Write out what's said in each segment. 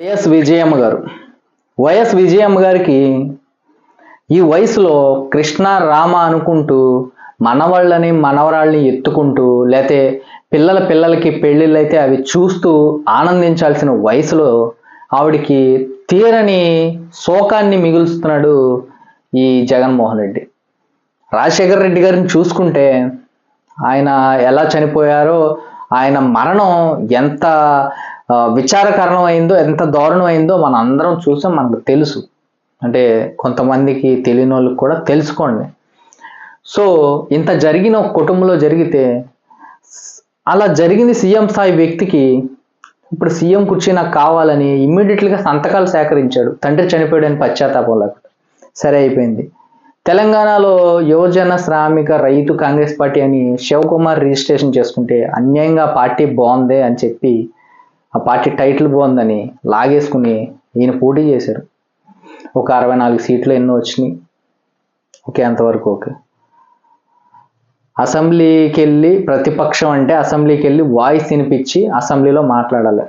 YS Vijayamma గారు. YS Vijayamma గారికి ఈ వయసులో కృష్ణ రామ అనుకుంటూ మనవాళ్ళని మనవరాళ్ళని ఎత్తుకుంటూ లేతే పిల్లల పిల్లలకి పెళ్ళిళ్ళు అయితే అవి చూస్తూ ఆనందించాల్సిన వయసులో ఆవిడికి తీరని శోకాన్ని మిగులుస్తున్నాడు ఈ జగన్మోహన్ రెడ్డి. రాజశేఖర రెడ్డి గారిని చూసుకుంటే ఆయన ఎలా చనిపోయారో ఆయన మరణం ఎంత విచారకరణమైందో విచారకరణం ఎంత దారుణమైందో మన అందరం చూసాం మనకు తెలుసు. అంటే కొంతమందికి తెలియని వాళ్ళకి కూడా తెలుసుకోండి. సో ఇంత జరిగిన ఒక కుటుంబంలో జరిగితే అలా జరిగింది సీఎం స్థాయి వ్యక్తికి ఇప్పుడు సీఎం కుర్చీ నాకు కావాలని ఇమ్మీడియట్లీగా సంతకాలు సేకరించాడు. తండ్రి చనిపోయాడని పశ్చాత్తాపం లేకుండా సరే అయిపోయింది. తెలంగాణలో యువజన శ్రామిక రైతు కాంగ్రెస్ పార్టీ అని శివకుమార్ రిజిస్ట్రేషన్ చేసుకుంటే అన్యాయంగా పార్టీ బాగుందే అని చెప్పి ఆ పార్టీ టైటిల్ బాగుందని లాగేసుకుని ఈయన పోటీ చేశారు. ఒక అరవై నాలుగు సీట్లు ఎన్నో వచ్చినాయి. ఓకే అంతవరకు ఓకే. అసెంబ్లీకి వెళ్ళి ప్రతిపక్షం అంటే అసెంబ్లీకి వెళ్ళి వాయిస్ వినిపించి అసెంబ్లీలో మాట్లాడాలి.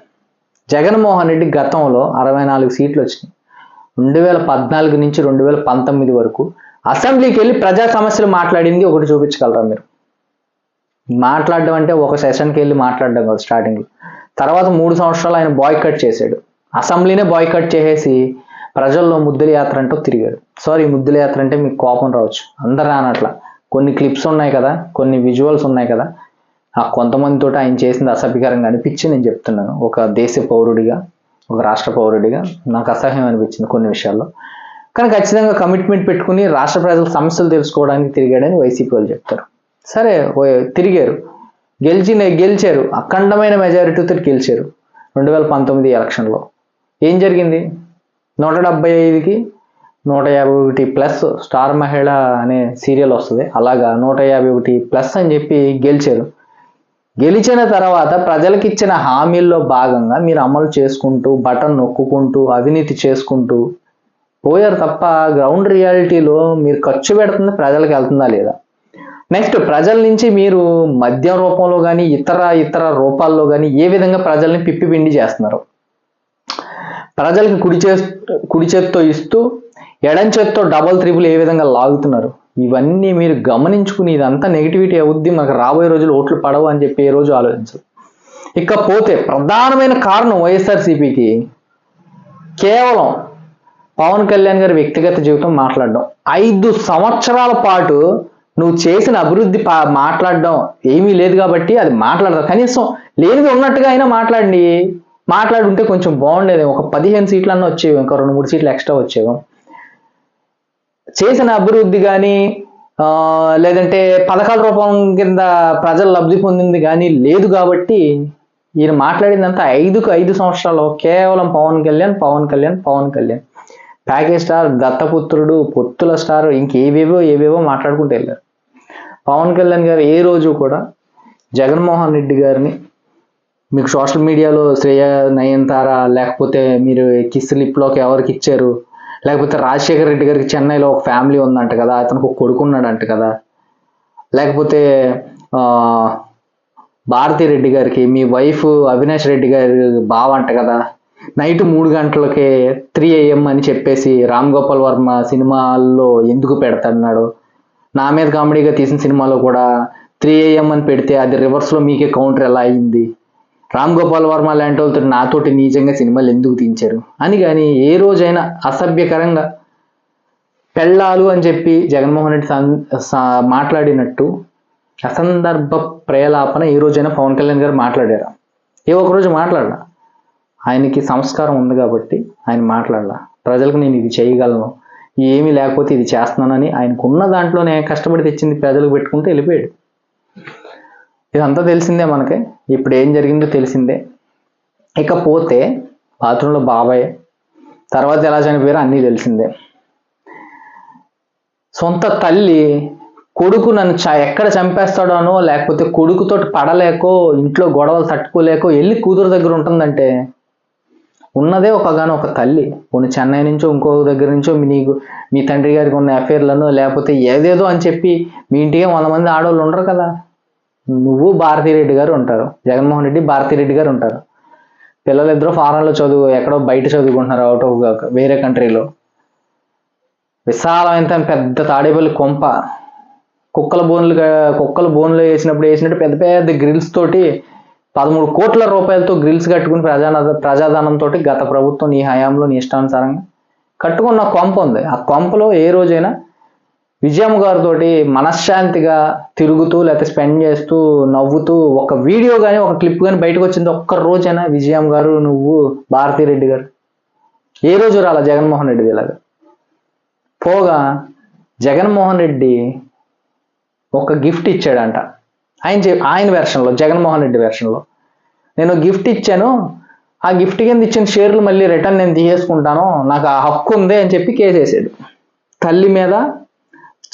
జగన్మోహన్ రెడ్డి గతంలో అరవై నాలుగు సీట్లు వచ్చినాయి. రెండు వేల పద్నాలుగు నుంచి రెండు వేల పంతొమ్మిది వరకు అసెంబ్లీకి వెళ్ళి ప్రజా సమస్యలు మాట్లాడింది ఒకటి చూపించగలరా మీరు? మాట్లాడడం అంటే ఒక సెషన్కి వెళ్ళి మాట్లాడడం కాదు స్టార్టింగ్లో. తర్వాత మూడు సంవత్సరాలు ఆయన బాయ్కట్ చేశాడు. అసెంబ్లీనే బాయ్కట్ చేసేసి ప్రజల్లో ముద్దుల యాత్ర అంటూ తిరిగాడు. సారీ ముద్దుల యాత్ర అంటే మీకు కోపం రావచ్చు. అందరు రానట్లా కొన్ని క్లిప్స్ ఉన్నాయి కదా కొన్ని విజువల్స్ ఉన్నాయి కదా. ఆ కొంతమందితో ఆయన చేసింది అసభ్యకరంగా అనిపించి నేను చెప్తున్నాను. ఒక దేశ పౌరుడిగా ఒక రాష్ట్ర పౌరుడిగా నాకు అసహ్యం అనిపించింది కొన్ని విషయాల్లో. కానీ ఖచ్చితంగా కమిట్మెంట్ పెట్టుకుని రాష్ట్ర ప్రజల సమస్యలు తెలుసుకోవడానికి తిరిగాడని వైసీపీ వాళ్ళు చెప్తారు. సరే ఓ- తిరిగారు. గెలిచిన గెలిచారు. అఖండమైన మెజారిటీతో గెలిచారు. రెండు వేల పంతొమ్మిది ఎలక్షన్లో ఏం జరిగింది? నూట డెబ్బై ఐదుకి నూట యాభై ఒకటి ప్లస్ స్టార్ మహిళ అనే సీరియల్ వస్తుంది. అలాగా నూట యాభై ఒకటి ప్లస్ అని చెప్పి గెలిచారు. గెలిచిన తర్వాత ప్రజలకు ఇచ్చిన హామీల్లో భాగంగా మీరు అమలు చేసుకుంటూ బటన్ నొక్కుకుంటూ అవినీతి చేసుకుంటూ పోయారు తప్ప గ్రౌండ్ రియాలిటీలో మీరు ఖర్చు పెడుతుంది ప్రజలకు వెళ్తుందా లేదా? నెక్స్ట్ ప్రజల నుంచి మీరు మద్యం రూపంలో కానీ ఇతర ఇతర రూపాల్లో కానీ ఏ విధంగా ప్రజల్ని పిప్పి పిండి చేస్తున్నారు? ప్రజలకు కుడి చే కుడి చేత్తో ఇస్తూ ఎడం చేత్తో డబల్ త్రిబుల్ ఏ విధంగా లాగుతున్నారు? ఇవన్నీ మీరు గమనించుకుని ఇదంతా నెగిటివిటీ అవుద్ది మనకు రాబోయే రోజులు ఓట్లు పడవు అని చెప్పి ఏ రోజు ఆలోచించరు. ఇకపోతే ప్రధానమైన కారణం వైఎస్ఆర్సీపీకి కేవలం పవన్ కళ్యాణ్ గారి వ్యక్తిగత జీవితం మాట్లాడడం. ఐదు సంవత్సరాల పాటు నువ్వు చేసిన అభివృద్ధి పా- మాట్లాడడం ఏమీ లేదు కాబట్టి అది మాట్లాడదు కనీసం లేనిది ఉన్నట్టుగా అయినా మాట్లాడండి. మాట్లాడుంటే కొంచెం బాగుండేది. ఒక పదిహేను సీట్లు అన్న వచ్చేవి ఇంకా రెండు మూడు సీట్లు ఎక్స్ట్రా వచ్చేవి. చేసిన అభివృద్ధి కానీ లేదంటే పథకాల రూపం కింద ప్రజలు లబ్ధి పొందింది కానీ లేదు కాబట్టి ఈయన మాట్లాడిందంతా ఐదుకు ఐదు సంవత్సరాలు. కేవలం పవన్ కళ్యాణ్ పవన్ కళ్యాణ్ పవన్ కళ్యాణ్. ప్యాకేజ్ స్టార్ దత్తపుత్రుడు పొత్తుల స్టార్ ఇంకేవేవో ఏవేవో మాట్లాడుకుంటూ వెళ్ళారు. పవన్ కళ్యాణ్ గారు ఏ రోజు కూడా జగన్మోహన్ రెడ్డి గారిని మీకు సోషల్ మీడియాలో శ్రేయ నయనతార లేకపోతే మీరు కిస్ లిప్లోకి ఎవరికి ఇచ్చారు? లేకపోతే రాజశేఖర రెడ్డి గారికి చెన్నైలో ఒక ఫ్యామిలీ ఉందంట కదా అతనికి ఒక కొడుకు ఉన్నాడంట కదా. లేకపోతే భారతి రెడ్డి గారికి మీ వైఫ్ అవినాష్ రెడ్డి గారి బావ అంట కదా. నైట్ మూడు గంటలకే త్రీ ఏఎం అని చెప్పేసి రామ్ గోపాల్ వర్మ సినిమాల్లో ఎందుకు పెడతాడు నా మీద కామెడీగా తీసిన సినిమాలో కూడా త్రీ ఏఎం అని పెడితే అది రివర్స్లో మీకే కౌంటర్ ఎలా అయింది? రామ్ గోపాల్ వర్మ లాంటి వాళ్ళతో నాతోటి నీచంగా సినిమాలు ఎందుకు తీయించారు అని కానీ ఏ రోజైనా అసభ్యకరంగా పెళ్ళాలు అని చెప్పి జగన్మోహన్ రెడ్డి మాట్లాడినట్టు అసందర్భ ప్రేలాపన ఏ రోజైనా పవన్ కళ్యాణ్ గారు మాట్లాడారా? ఏ ఒక రోజు మాట్లాడలా? ఆయనకి సంస్కారం ఉంది కాబట్టి ఆయన మాట్లాడలా. ప్రజలకు నేను ఇది చేయగలను. ఏమీ లేకపోతే ఇది చేస్తున్నానని ఆయనకున్న దాంట్లోనే కష్టపడి తెచ్చింది ప్రజలకు పెట్టుకుంటూ వెళ్ళిపోయాడు. ఇదంతా తెలిసిందే మనకి. ఇప్పుడు ఏం జరిగిందో తెలిసిందే. ఇకపోతే బాత్రూంలో బాబాయ్ తర్వాత ఎలా చనిపోయారో అన్నీ తెలిసిందే. సొంత తల్లి కొడుకు నన్ను చ- ఎక్కడ చంపేస్తాడోనో లేకపోతే కొడుకుతో పడలేకో ఇంట్లో గొడవలు తట్టుకోలేకో వెళ్ళి కూతురు దగ్గర ఉంటుందంటే ఉన్నదే ఒకగానో ఒక తల్లి. కొన్ని చెన్నై నుంచో ఇంకో దగ్గర నుంచో నీకు మీ తండ్రి గారికి ఉన్న అఫేర్లను లేకపోతే ఏదేదో అని చెప్పి మీ ఇంటికి వంద మంది ఆడవాళ్ళు ఉండరు కదా. నువ్వు భారతిరెడ్డి గారు ఉంటారు. జగన్మోహన్ రెడ్డి భారతిరెడ్డి గారు ఉంటారు. పిల్లలు ఇద్దరు ఫారెన్లో చదువు ఎక్కడో బయట చదువుకుంటున్నారు అవుట్ ఆఫ్ వేరే కంట్రీలో విశాలమైన పెద్ద తాడేపల్లి కొంప. కుక్కల బోన్లు కుక్కల బోన్లు వేసినప్పుడు వేసినట్టు పెద్ద పెద్ద గ్రిల్స్ తోటి పదమూడు కోట్ల రూపాయలతో గ్రిల్స్ కట్టుకుని ప్రజా ప్రజాధనంతో గత ప్రభుత్వం నీ హయాంలో నీ ఇష్టానుసారంగా కట్టుకున్న కొంప ఉంది. ఆ కొంపలో ఏ రోజైనా విజయమ్మ గారితో మనశ్శాంతిగా తిరుగుతూ లేకపోతే స్పెండ్ చేస్తూ నవ్వుతూ ఒక వీడియో కానీ ఒక క్లిప్ కానీ బయటకు వచ్చింది ఒక్క రోజైనా విజయమ్మ గారు నువ్వు భారతీరెడ్డి గారు. ఏ రోజు రాలా జగన్మోహన్ రెడ్డి ఇలాగా? పోగా జగన్మోహన్ రెడ్డి ఒక గిఫ్ట్ ఇచ్చాడంట. ఆయన ఆయన వెర్షన్లో జగన్మోహన్ రెడ్డి వెర్షన్లో నేను గిఫ్ట్ ఇచ్చాను. ఆ గిఫ్ట్ కింద ఇచ్చిన షేర్లు మళ్ళీ రిటర్న్ నేను తీసేసుకుంటాను. నాకు ఆ హక్కు ఉంది అని చెప్పి కేసేసాడు. తల్లి మీద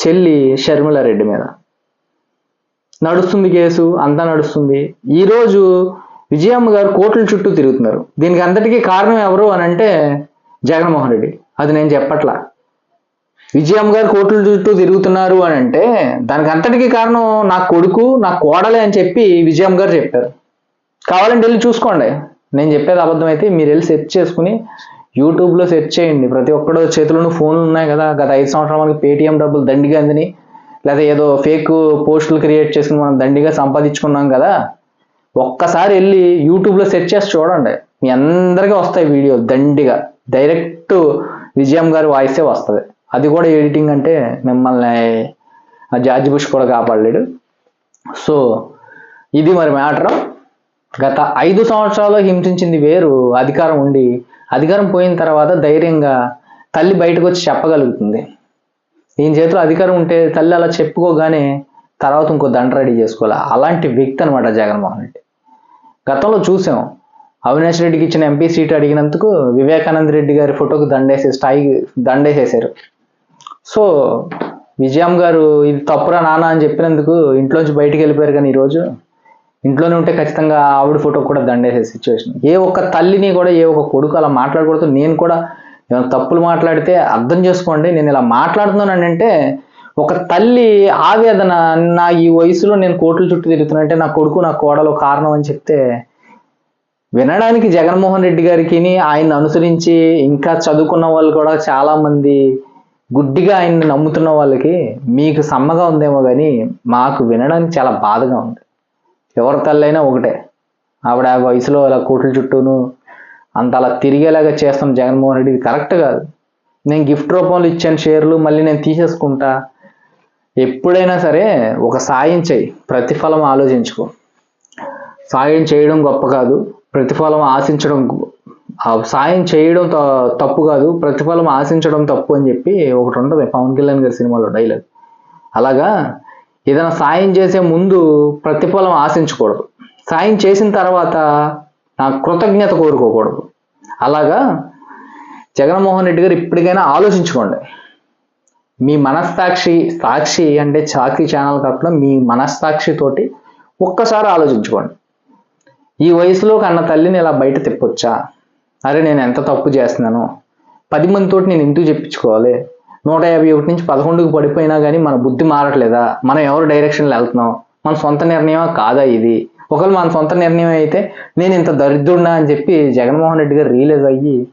చెల్లి షర్మిల రెడ్డి మీద. నడుస్తుంది కేసు అంతా నడుస్తుంది. ఈరోజు విజయమ్మ గారు కోర్టుల చుట్టూ తిరుగుతున్నారు. దీనికి అంతటికీ కారణం ఎవరు అని అంటే జగన్మోహన్ రెడ్డి. అది నేను చెప్పట్లా. విజయమ్మ గారు కోట్ల చుట్టూ తిరుగుతున్నారు అని అంటే దానికి అంతటికీ కారణం నా కొడుకు నా కోడలే అని చెప్పి విజయమ్మ గారు చెప్పారు. కావాలంటే వెళ్ళి చూసుకోండి. నేను చెప్పేది అబద్ధం అయితే మీరు వెళ్ళి సెర్చ్ చేసుకుని యూట్యూబ్లో సెర్చ్ చేయండి. ప్రతి ఒక్కడు చేతిలోనూ ఫోన్లు ఉన్నాయి కదా. గత ఐదు సంవత్సరాల మనకి పేటీఎం డబ్బులు దండిగా అందిని లేదా ఏదో ఫేక్ పోస్టులు క్రియేట్ చేసుకుని మనం దండిగా సంపాదించుకున్నాం కదా. ఒక్కసారి వెళ్ళి యూట్యూబ్లో సెర్చ్ చేసి చూడండి. మీ అందరికీ వస్తాయి వీడియో దండిగా. డైరెక్ట్ విజయం గారి వాయిసే వస్తుంది. అది కూడా ఎడిటింగ్ అంటే మిమ్మల్ని ఆ జార్జ్ బుష్ కూడా కాపాడలేడు. సో ఇది మరి మ్యాటర్. గత ఐదు సంవత్సరాలు హింసించింది వేరు అధికారం ఉండి. అధికారం పోయిన తర్వాత ధైర్యంగా తల్లి బయటకు వచ్చి చెప్పగలుగుతుంది. ఈయన చేతిలో అధికారం ఉంటే తల్లి అలా చెప్పుకోగానే తర్వాత ఇంకో దండ రెడీ చేసుకోవాలి. అలాంటి వ్యక్తి అనమాట జగన్మోహన్ రెడ్డి. గతంలో చూసాం. అవినాష్ రెడ్డికి ఇచ్చిన ఎంపీ సీట్ అడిగినందుకు వివేకానంద రెడ్డి గారి ఫోటోకి దండేసి స్థాయి దండేసేసారు సో విజయం గారు ఇది తప్పురా నాన్న అని చెప్పినందుకు ఇంట్లోంచి బయటికి వెళ్ళిపోయారు కానీ ఈరోజు ఇంట్లోనే ఉంటే ఖచ్చితంగా ఆవిడ ఫోటో కూడా దండేసే సిచ్యువేషన్ ఏ ఒక్క తల్లిని కూడా ఏ ఒక్క కొడుకు అలా మాట్లాడకూడదు. నేను కూడా తప్పులు మాట్లాడితే అర్థం చేసుకోండి. నేను ఇలా మాట్లాడుతున్నాను అంటే ఒక తల్లి ఆవేదన నా ఈ వయసులో నేను కోట్ల చుట్టూ తిరుగుతున్నానంటే నా కొడుకు నా కోడలు కారణం అని చెప్తే వినడానికి జగన్మోహన్ రెడ్డి గారికి ఆయన అనుసరించి ఇంకా చదువుకున్న వాళ్ళు కూడా చాలామంది గుడ్డిగా ఆయన్ని నమ్ముతున్న వాళ్ళకి మీకు సమ్మగా ఉందేమో కానీ మాకు వినడానికి చాలా బాధగా ఉంది. ఎవరి తల్లైనా ఒకటే. ఆవిడ ఆ వయసులో అలా కోట్ల చుట్టూను అంత అలా తిరిగేలాగా చేస్తాం జగన్మోహన్ రెడ్డి ఇది కరెక్ట్ కాదు. నేను గిఫ్ట్ రూపంలో ఇచ్చాను షేర్లు మళ్ళీ నేను తీసేసుకుంటా. ఎప్పుడైనా సరే ఒక సాయం చేయి ప్రతిఫలం ఆలోచించుకో. సాయం చేయడం గొప్ప కాదు. ప్రతిఫలం ఆశించడం సాయం చేయడం త- తప్పు కాదు ప్రతిఫలం ఆశించడం తప్పు అని చెప్పి ఒకటి ఉంటుంది పవన్ కళ్యాణ్ గారి సినిమాలో డైలాగ్. అలాగా ఏదైనా సాయం చేసే ముందు ప్రతిఫలం ఆశించకూడదు. సాయం చేసిన తర్వాత నా కృతజ్ఞత కోరుకోకూడదు. అలాగా జగన్మోహన్ రెడ్డి గారు ఇప్పటికైనా ఆలోచించుకోండి. మీ మనస్సాక్షి సాక్షి అంటే చాకీ ఛానల్ కాకుండా మీ మనస్సాక్షితోటి ఒక్కసారి ఆలోచించుకోండి. ఈ వయసులో కన్న తల్లిని ఇలా బయట తిప్పొచ్చా? అరే నేను ఎంత తప్పు చేస్తున్నాను. పది మందితోటి నేను ఎందుకు చెప్పించుకోవాలి? నూట యాభై ఒకటి నుంచి పదకొండుకు పడిపోయినా కానీ మన బుద్ధి మారట్లేదా? మనం ఎవరు డైరెక్షన్లో వెళ్తున్నాం? మన సొంత నిర్ణయమా కాదా ఇది? ఒకవేళ మన సొంత నిర్ణయం అయితే నేను ఇంత దరిద్రుడినా అని చెప్పి జగన్మోహన్ రెడ్డి గారు రియలైజ్ అయ్యి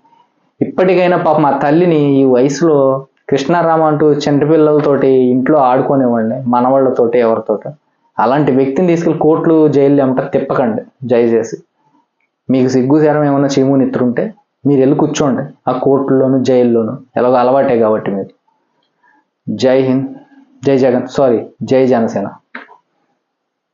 ఇప్పటికైనా పాప మా తల్లిని ఈ వయసులో కృష్ణారామ అంటూ చిన్నపిల్లలతోటి ఇంట్లో ఆడుకునేవాడిని మనవాళ్ళతోటి ఎవరితోటి. అలాంటి వ్యక్తిని తీసుకెళ్ళి కోర్టులు జైలు ఏమంటారు? తిప్పకండి. దయచేసి మీకు సిగ్గు శరం ఏమైనా చీము నిత్రుంటే మీరు వెళ్ళి కూర్చోండి. ఆ కోర్టులోను జైల్లోను ఎలాగో అలవాటే కాబట్టి మీరు. జై హింద్ జై జగన్ సారీ జై జనసేన.